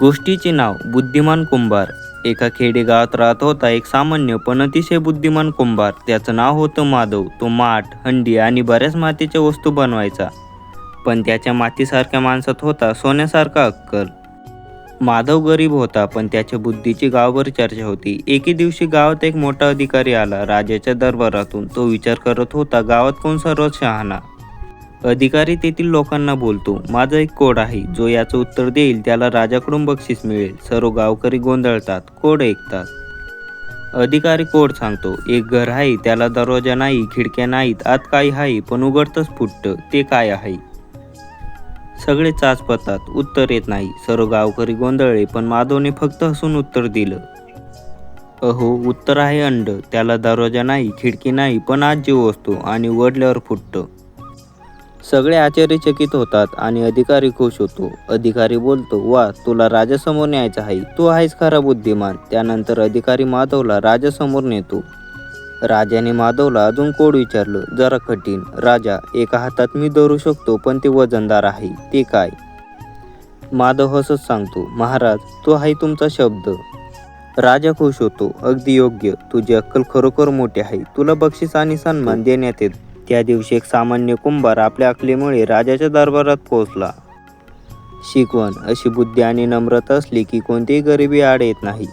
गोष्टीचे नाव बुद्धिमान कुंभार. एका खेडेगावात राहत होता एक सामान्य पण अतिशय बुद्धिमान कुंभार. त्याचं नाव होतं माधव. तो माठ हंडी आणि बऱ्याच मातीच्या वस्तू बनवायचा. पण त्याच्या मातीसारख्या माणसात होता सोन्यासारखा अक्कल. माधव गरीब होता पण त्याच्या बुद्धीची गावभर चर्चा होती. एके दिवशी गावात एक मोठा अधिकारी आला. राजाच्या दरबारातून तो विचार करत होता गावात कोण सर्वात शहाणा? अधिकारी तेथील लोकांना बोलतो माझा एक कोड आहे जो याचं उत्तर देईल त्याला राजाकडून बक्षीस मिळेल. सर्व गावकरी गोंधळतात कोड ऐकतात. अधिकारी कोड सांगतो एक घर आहे त्याला दरवाजा नाही खिडक्या नाहीत आत काही आहे पण उघडतच फुटतं ते काय आहे? सगळे चाचपतात उत्तर येत नाही. सर्व गावकरी गोंधळले पण माधवने फक्त हसून उत्तर दिलं अहो उत्तर आहे अंड त्याला दरवाजा नाही खिडकी नाही पण आज जीव असतो आणि उघडल्यावर फुटतं. सगळे आश्चर्यचकित होतात आणि अधिकारी खुश होतो. अधिकारी बोलतो वा तुला राजासमोर न्यायचा आहे. तू आहेस खरा बुद्धिमान. त्यानंतर अधिकारी माधवला राजासमोर नेतो. राजाने माधवला अजून कोड विचारलं जरा कठीण. राजा एका हातात मी धरू शकतो पण ते वजनदार आहे. ते काय? माधव हसत सांगतो महाराज तो आहे तुमचा शब्द. राजा खुश होतो अगदी योग्य. तुझी अक्कल खरोखर मोठी आहे. तुला बक्षीस आणि सन्मान देण्यात येत त्या दिवशी एक सामान्य कुंभार आपल्या अकलीमुळे राजाच्या दरबारात पोहोचला. शिकवण अशी बुद्धी आणि नम्रता असली की कोणतीही गरिबी आड येत नाही.